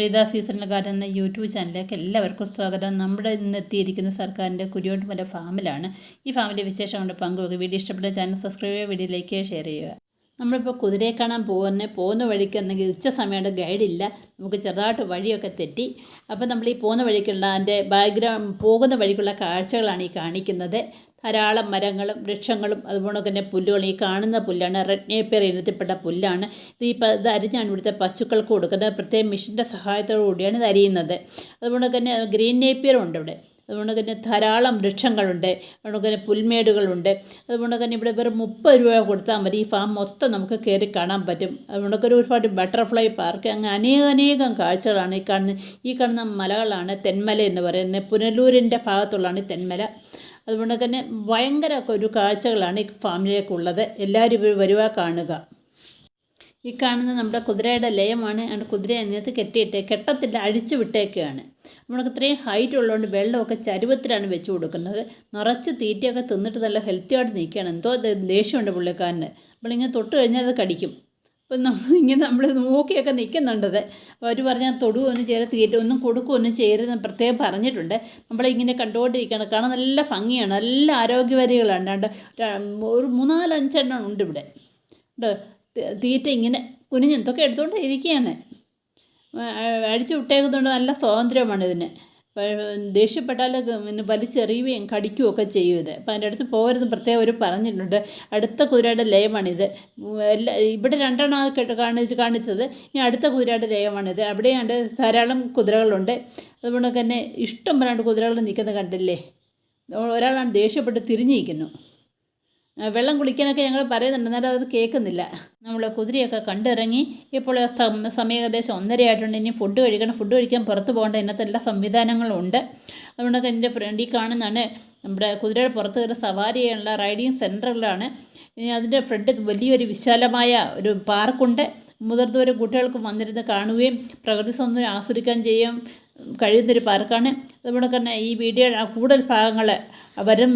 പ്രീത സീസണുകാരൻ എന്ന യൂട്യൂബ് ചാനലിലേക്ക് എല്ലാവർക്കും സ്വാഗതം. നമ്മുടെ ഇന്ന് എത്തിയിരിക്കുന്ന സർക്കാരിന്റെ കുരിയോട്ടുമല ഫാമിലാണ്. ഈ ഫാമിലെ വിശേഷം കൊണ്ട് പങ്കുവെക്കുക വീഡിയോ ഇഷ്ടപ്പെട്ട ചാനൽ സബ്സ്ക്രൈബ് ചെയ്യുക വീഡിയോയിലേക്ക് ഷെയർ ചെയ്യുക. നമ്മളിപ്പോൾ കുതിരയെ കാണാൻ പോകുന്ന പോകുന്ന വഴിക്ക് എന്നെങ്കിൽ ഉച്ച സമയത്ത് ഗൈഡില്ല നമുക്ക് ചെറുതായിട്ട് വഴിയൊക്കെ തെറ്റി. അപ്പോൾ നമ്മൾ ഈ പോകുന്ന വഴിക്കുള്ള അതിന്റെ ബാക്ക്ഗ്രൗണ്ട് പോകുന്ന വഴിക്കുള്ള കാഴ്ചകളാണ് ഈ കാണിക്കുന്നത്. ധാരാളം മരങ്ങളും വൃക്ഷങ്ങളും അതുപോലെ തന്നെ പുല്ലുകളും ഈ കാണുന്ന പുല്ലാണ്. റെഡ് നേപ്പിയർ ഇനത്തിൽപ്പെട്ട പുല്ലാണ്. ഇത് ഈ ഇത് അരിഞ്ഞാണ് ഇവിടുത്തെ പശുക്കൾക്ക് കൊടുക്കുന്നത്. പ്രത്യേക മിഷന്റെ സഹായത്തോടു കൂടിയാണ് ഇത് അരിയുന്നത്. അതുപോലെ തന്നെ ഗ്രീൻ നേപ്പിയറും ഉണ്ട് ഇവിടെ. അതുകൊണ്ട് തന്നെ ധാരാളം വൃക്ഷങ്ങളുണ്ട്. അതുകൊണ്ട് തന്നെ പുൽമേടുകളുണ്ട്. അതുകൊണ്ട് തന്നെ ഇവിടെ വെറും മുപ്പത് രൂപ കൊടുത്താൽ മതി. ഈ ഫാം മൊത്തം നമുക്ക് കയറി കാണാൻ പറ്റും. അതുകൊണ്ട് തന്നെ ഒരുപാട് ബട്ടർഫ്ലൈ പാർക്ക്. അങ്ങനെ അനേകനേകം കാഴ്ചകളാണ് ഈ കാണുന്ന ഈ കാണുന്ന മലകളാണ് തെന്മല എന്ന് പറയുന്നത്. പുനലൂരിന്റെ ഭാഗത്തുള്ളതാണ് തെന്മല. അതുകൊണ്ട് തന്നെ ഭയങ്കര ഒരു കാഴ്ചകളാണ് ഈ ഫാമിലേക്കുള്ളത് എല്ലാവരും ഇവർ വരുവാ കാണുക. ഈ കാണുന്നത് നമ്മുടെ കുതിരയുടെ ലയമാണ്. അതുകൊണ്ട് കുതിര അതിനകത്ത് കെട്ടിയിട്ട് കെട്ടത്തില്ല അഴിച്ചു വിട്ടേക്കുകയാണ് നമ്മൾക്ക് ഇത്രയും ഹൈറ്റ് ഉള്ളതുകൊണ്ട് വെള്ളമൊക്കെ ചരുവത്തിലാണ് വെച്ച് കൊടുക്കുന്നത്. നിറച്ച് തീറ്റയൊക്കെ തിന്നിട്ട് നല്ല ഹെൽത്തിയായിട്ട് നിൽക്കുകയാണ്. എന്തോ ദേഷ്യമുണ്ട് പുള്ളിക്കാരന്. നമ്മളിങ്ങനെ തൊട്ട് കഴിഞ്ഞാൽ അത് കടിക്കും. അപ്പം നമ്മൾ ഇങ്ങനെ നമ്മൾ നോക്കിയൊക്കെ നിൽക്കുന്നുണ്ടത് അവർ പറഞ്ഞാൽ തൊടുകയൊന്നും ചെയ്യരുത് തീറ്റ ഒന്നും കൊടുക്കുകയൊന്നും ചെയ്യരുതെന്ന് പ്രത്യേകം പറഞ്ഞിട്ടുണ്ട്. നമ്മളിങ്ങനെ കണ്ടുകൊണ്ടിരിക്കുകയാണ് കാണാൻ നല്ല ഭംഗിയാണ്. നല്ല ആരോഗ്യവരികളാണ്. രണ്ട് ഒരു മൂന്നാലഞ്ചെണ്ണം ഉണ്ട് ഇവിടെ. തീറ്റ ഇങ്ങനെ കുനിഞ്ഞ് എന്തൊക്കെ എടുത്തുകൊണ്ട് ഇരിക്കുകയാണ് അഴിച്ചു വിട്ടേക്കുന്നതുകൊണ്ട് നല്ല സ്വാതന്ത്ര്യമാണ് ഇതിന്. ദേഷ്യപ്പെട്ടാൽ പിന്നെ വലിച്ചെറിയുകയും കടിക്കുകയും ഒക്കെ ചെയ്യും ഇത് അപ്പം അതിന്റെ അടുത്ത് പോകരുത് പ്രത്യേകം ഒരു പറഞ്ഞിട്ടുണ്ട്. അടുത്ത കുതിരയുടെ ലയമാണിത്. എല്ലാ ഇവിടെ രണ്ടെണ്ണം കേട്ട് കാണിച്ച് കാണിച്ചത്. ഇനി അടുത്ത കുതിരയുടെ ലയമാണിത്. അവിടെയാണ്ട് ധാരാളം കുതിരകളുണ്ട്. അതുകൊണ്ട് തന്നെ ഇഷ്ടം പറയാണ്ട് കുതിരകൾ നിൽക്കുന്നത് കണ്ടില്ലേ? ഒരാളാണ് ദേഷ്യപ്പെട്ട് തിരിഞ്ഞു നിൽക്കുന്നു ആ, വെള്ളം കുളിക്കാനൊക്കെ ഞങ്ങൾ പറയുന്നുണ്ട്. എന്നാലും അത് കേൾക്കുന്നില്ല. നമ്മൾ കുതിരയൊക്കെ കണ്ടിറങ്ങി ഇപ്പോൾ സമയം ഏകദേശം ഒന്നരയായിട്ടുണ്ട്. ഇനി ഫുഡ് കഴിക്കണം. ഫുഡ് കഴിക്കാൻ പുറത്ത് പോകേണ്ട ഇന്നത്തെ എല്ലാ സംവിധാനങ്ങളും ഉണ്ട്. അതുകൊണ്ടൊക്കെ എന്റെ ഫ്രണ്ടിൽ കാണുന്നതാണ്. നമ്മുടെ കുതിരയുടെ പുറത്ത് കയറി സവാരി ചെയ്യാനുള്ള റൈഡിങ് സെന്ററിലാണ് ഇനി അതിന്റെ ഫ്രണ്ട് വലിയൊരു വിശാലമായ ഒരു പാർക്കുണ്ട് മുതിർന്നവരും കുട്ടികൾക്കും വന്നിരുന്ന് കാണുകയും പ്രകൃതി സൗന്ദര്യം ആസ്വദിക്കാൻ ചെയ്യാൻ കഴിയുന്നൊരു പാർക്കാണ്. അതുപോലെ തന്നെ ഈ വീഡിയോ കൂടുതൽ ഭാഗങ്ങൾ വരും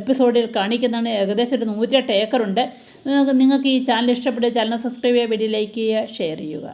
എപ്പിസോഡിൽ കാണിക്കുന്നതാണ്. ഏകദേശം ഒരു നൂറ്റെട്ട് ഏക്കറുണ്ട്. നിങ്ങൾക്ക് ഈ ചാനൽ ഇഷ്ടപ്പെട്ട ചാനൽ സബ്സ്ക്രൈബ് ചെയ്യുക വീഡിയോ ലൈക്ക് ചെയ്യുക ഷെയർ ചെയ്യുക.